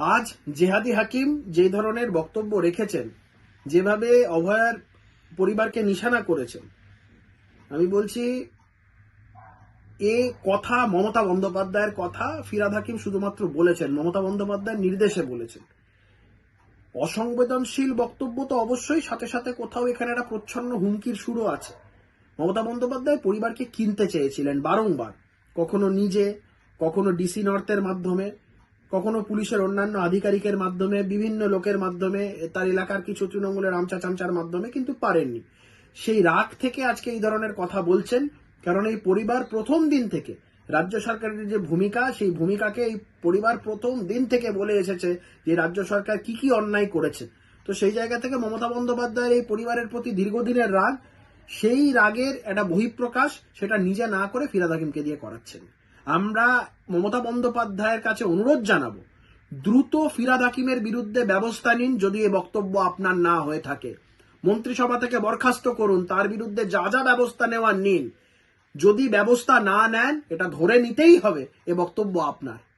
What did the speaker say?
আজ জেহাদি হাকিম যে ধরনের বক্তব্য রেখেছেন, যেভাবে অভয়ার পরিবারকে নিশানা করেছেন, আমি বলছি, এ কথা মমতা বন্দ্যোপাধ্যায়ের কথা ফিরাদ হাকিম শুধুমাত্র বলেছেন, মমতা বন্দ্যোপাধ্যায়ের নির্দেশে বলেছেন। অসংবেদনশীল বক্তব্য তো অবশ্যই, সাথে সাথে কোথাও এখানে একটা প্রচ্ছন্ন হুমকির সুরও আছে। মমতা বন্দ্যোপাধ্যায় পরিবারকে কিনতে চেয়েছিলেন বারংবার, কখনো নিজে, কখনো ডিসি নর্থের মাধ্যমে। কখনো পুলিশের অন্যান্য আধিকারিকের মাধ্যমে, বিভিন্ন লোকের মাধ্যমে, তার এলাকার কিছু তৃণমূলের আমচা চামচার মাধ্যমে কিন্তু পারেননি। সেই রাগ থেকে আজকে এই ধরনের কথা বলছেন, কারণ এই পরিবার প্রথম দিন থেকে, রাজ্য সরকারের যে ভূমিকা, সেই ভূমিকাকে এই পরিবার প্রথম দিন থেকে বলে এসেছে যে রাজ্য সরকার কি কি অন্যায় করেছে। তো সেই জায়গা থেকে মমতা বন্দ্যোপাধ্যায়ের এই পরিবারের প্রতি দীর্ঘদিনের রাগ, সেই রাগের একটা বহিঃপ্রকাশ সেটা নিজে না করে ফিরাদ হাকিমকে দিয়ে করাচ্ছেন। আমরা মমতা বন্দ্যোপাধ্যায়ের কাছে অনুরোধ জানাব, দ্রুত ফিরাদ হাকিমের বিরুদ্ধে ব্যবস্থা নিন যদি এ বক্তব্য আপনার না হয়ে থাকে। মন্ত্রিসভা থেকে বরখাস্ত করুন, তার বিরুদ্ধে যা যা ব্যবস্থা নেওয়ার নিন। যদি ব্যবস্থা না নেন, এটা ধরে নিতেই হবে, এ বক্তব্য আপনার।